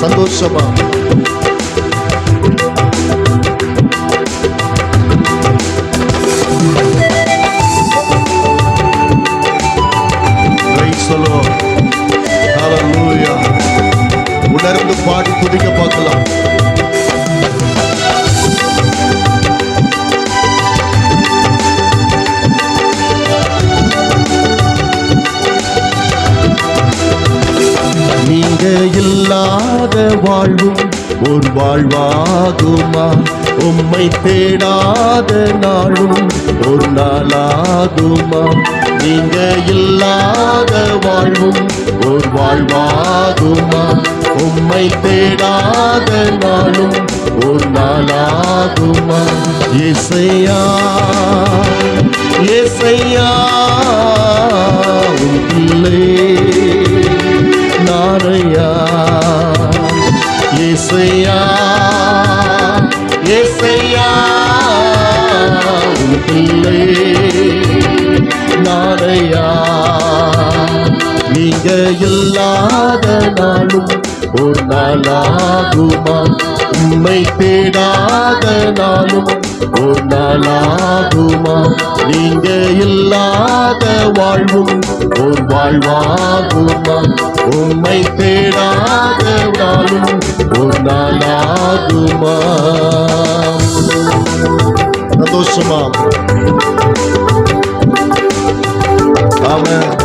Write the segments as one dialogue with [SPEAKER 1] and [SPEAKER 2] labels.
[SPEAKER 1] சந்தோஷமா? வாழ்வாகுமா? உம்மை தேடாத நாளும் ஒரு நாளாகுமா? நீங்க இல்லாத வாழ்வும் ஒரு வாழ்வாகுமா? உம்மை தேடாத நாளும் ஒரு நாளாகுமா? இசையா இசையா உன் பிள்ளை நாரையா. இசையா இசையா உன் பிள்ளை நாரையா. நீங்க இல்லாத நாளும் ஒரு நாளாகுமா? உண்மை தேடாத நாளும் ஒரு நாளாகுமா நீங்க இல்லாத வாழ்வும் ஒரு வாழ்வாகுமா? உண்மை தேடாத நாளும் ஒரு நாளாகுமா சந்தோஷமா? அவன்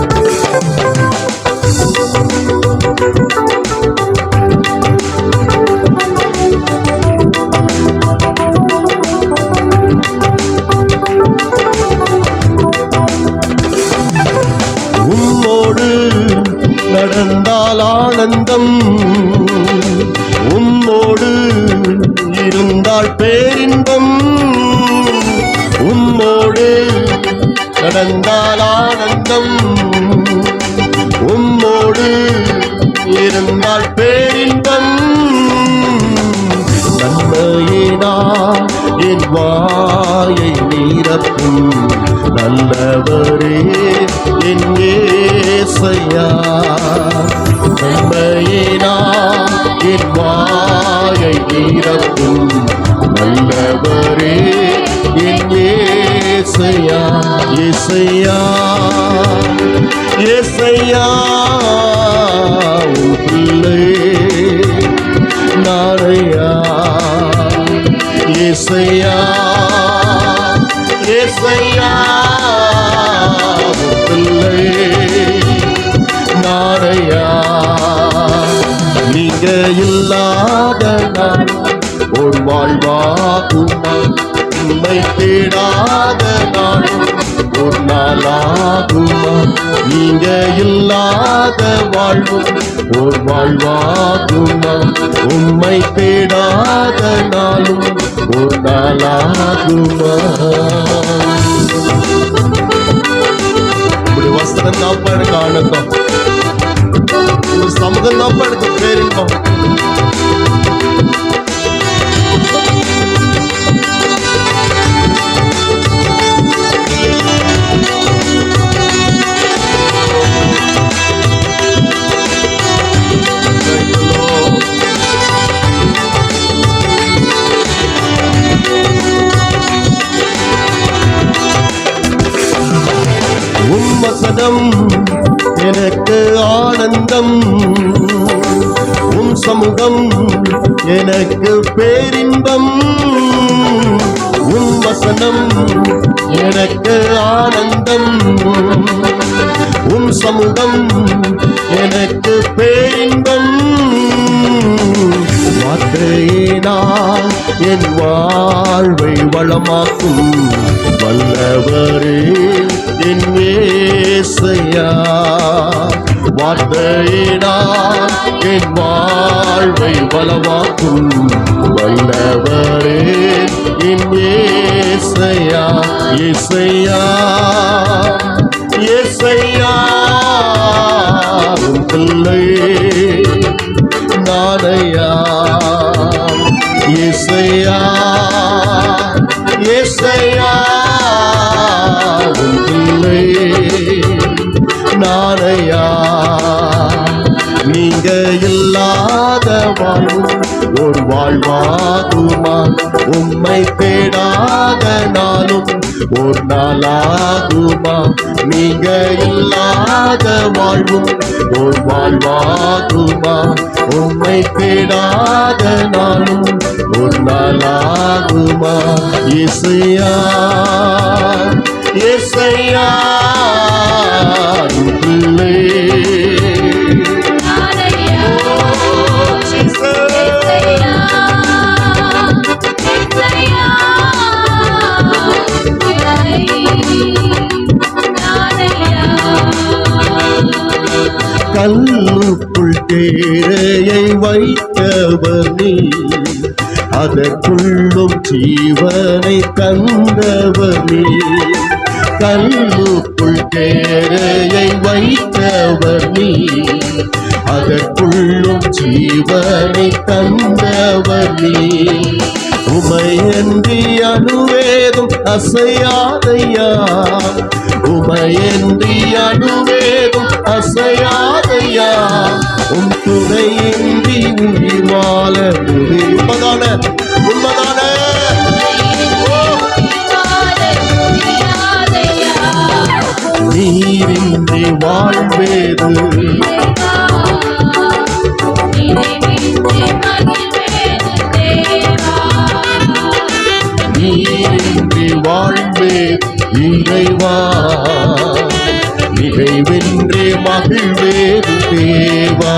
[SPEAKER 1] நடந்தால் ஆனந்தம். உம்மோடு இருந்தால் பேரின்பம். நன்மையினா என் வாயை நீரப்பும். நல்லவரே என் ஏசையா. நன்மையினா என் வாயை நீரப்பும். நல்ல இசையா இசையா இசையா உன் பிள்ளை நாரையா இசையா இசையா உன் பிள்ளை நாரையா நீங்க இல்லாத நான் ஒரு வாழ்வாகுமா? உண்மை தேடாத நாளும் ஒரு நாளாகுமா? நீங்க இல்லாத வாழ்வும் ஒரு வாழ்வாகுமா? உம்மை தேடாத நாளும் ஒரு நாளாகுமா? இப்படி வசனம் தாப்பா எனக்கு ஆனந்தம். ஒரு சமூகம் தாப்பா ஆனந்தம். உன் சமூகம் எனக்கு பேரின்பம். உன் வசனம் எனக்கு ஆனந்தம். உன் சமூகம் எனக்கு பேரின்பம். வார்த்தையினால் என் வாழ்வை வளமாக்கும். வல்லவரே என் ஏசையா வார்த்தையினால் என் வாழ்வை வளமாக்கும் வல்லவரே என் ஏசையா இசையா இசையா. நானையா நீங்க இல்லாத வாழ்வும் ஒரு வாழ்வாகுமா? உம்மை தேடாத நாளும் ஒரு நாளாகுமா? நீங்க இல்லாத வாழ்வும் ஒரு வாழ்வாகுமா? உம்மை தேடாத நாளும் ஒரு நாளாகுமா? இசையா இசையா. கல்லுக்குள் தேரையை அதற்குள்ளும் ஜீவனை தந்தவர் கல்லுக்குள் தேரையை வைத்தவர் அதற்குள்ளும் ஜீவனை தந்தவர் உமையன்றி அணுவேதும் அசையாதையா உயிர் வாழ உண்மைதான. உண்மைதான. நீரின்றி வாழ்வேது நீரின்றி வாழ்வேது இறைவா. நிறைவென்றே மகிழ்வேது தேவா.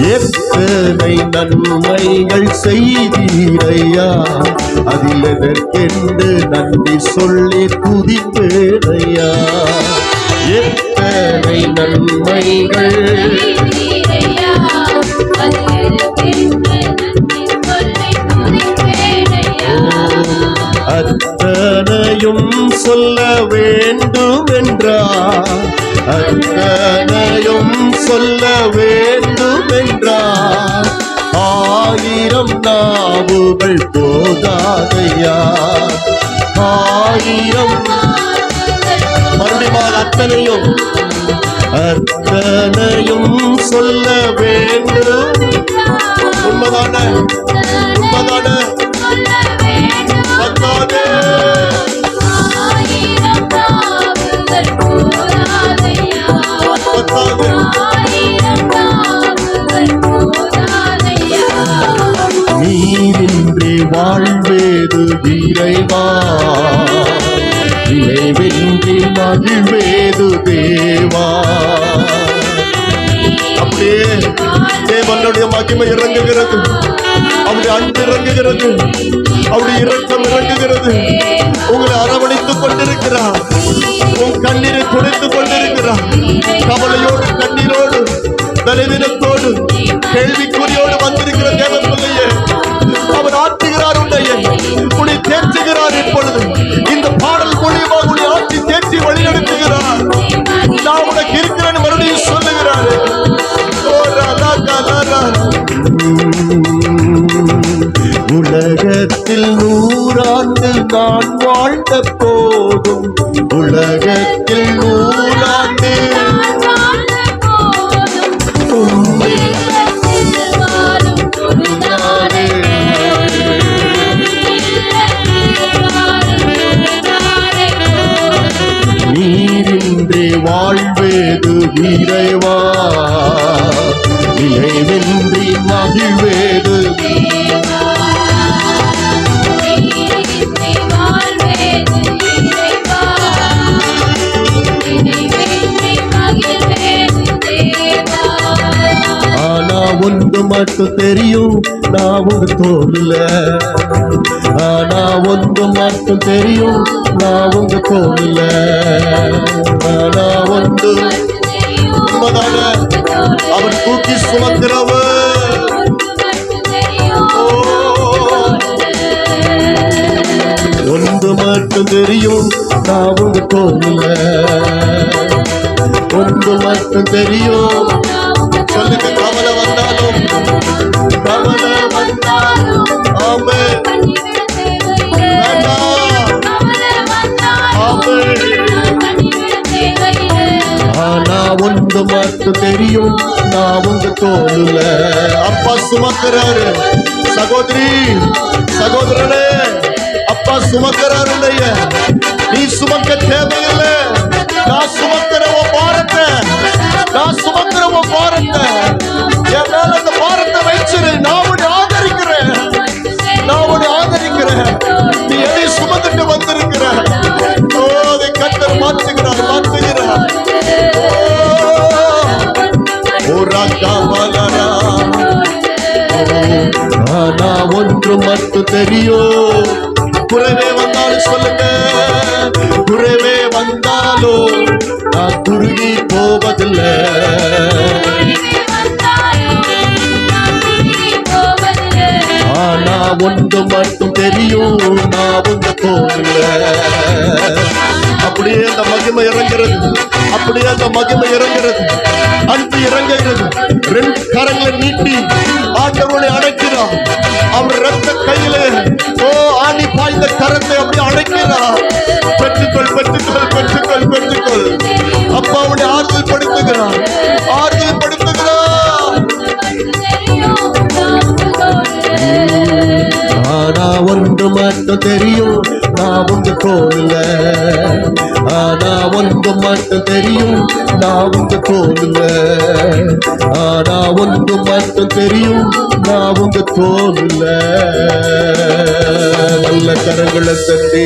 [SPEAKER 1] எத்தனை நன்மைகள் செய்தீரையா? அதில் எதற்கென்று நன்றி சொல்லி துதிப்பேனையா? எத்தனை நன்மைகள் அத்தனையும் சொல்ல வேண்டும் என்றார் அத்தனையும் சொல்ல வேண்டும் ஆயிரம் நாவுகள் போதாதையா? ஆயிரம். மறுபடியும் அத்தனையும். அத்தனையும் சொல்ல வேண்டும். உண்மைதான? உண்மைதான? தேவனுடைய மகிமை இறங்குகிறது. அவருடைய அன்பு இறங்குகிறது. அவருடைய இரக்கம் இறங்குகிறது. உங்களை அரவணைத்துக் கொண்டிருக்கிறார். உன் கண்ணீரை துடைத்துக் கொண்டிருக்கிறார். கவலையோடு கண்ணீரோடு பலவீனத்தோடு கேள்விக்குறியோடு வந்திருக்கிறார். இறைவா. நினைவின்றி மகிழ்வேது. ஒன்று மட்டும் தெரியும் நான் உங்க தோல்ல ஆனா ஒன்று மட்டும் தெரியும் நான் உங்க தோல்ல ஆனா ஒன்று உண்மைதான அவன் தூக்கி சுமக்கிறவன் ஒன்று மட்டும் தெரியும் நான் உங்க தோல்ல ஒன்று மட்டும் தெரியும். சொல்லுங்க கவலை வந்தாலும். சுமக்கிறாரு. சகோதரி சகோதரனே அப்பா சுமக்கிறாரு இல்லையா நீ சுமக்க தேவையில்லை. ஆனா ஒன்று மட்டும் தெரியும். குறைவே வந்தாலும் சொல்லுங்க. குறைவே வந்தாலும் நான் குறுகி போவதில்லை. ஆனா ஒன்று மட்டும் தெரியும். நான் உங்க போகல. அப்படியே அந்த மகிமை இறங்குறது. அப்படியே அந்த மகிமை இறங்குறது. அன்பு இறங்குகிறது. ரெண்டு கரங்களை நீட்டி மட்டும் தெரியும் நான் உங்க தோல்ல ஆனா ஒன்று மட்டும் தெரியும் நான் உங்க தோல்ல ஆனா ஒன்று மட்டும் தெரியும் நான் உங்க தோல்ல நல்ல கரங்களை தட்டி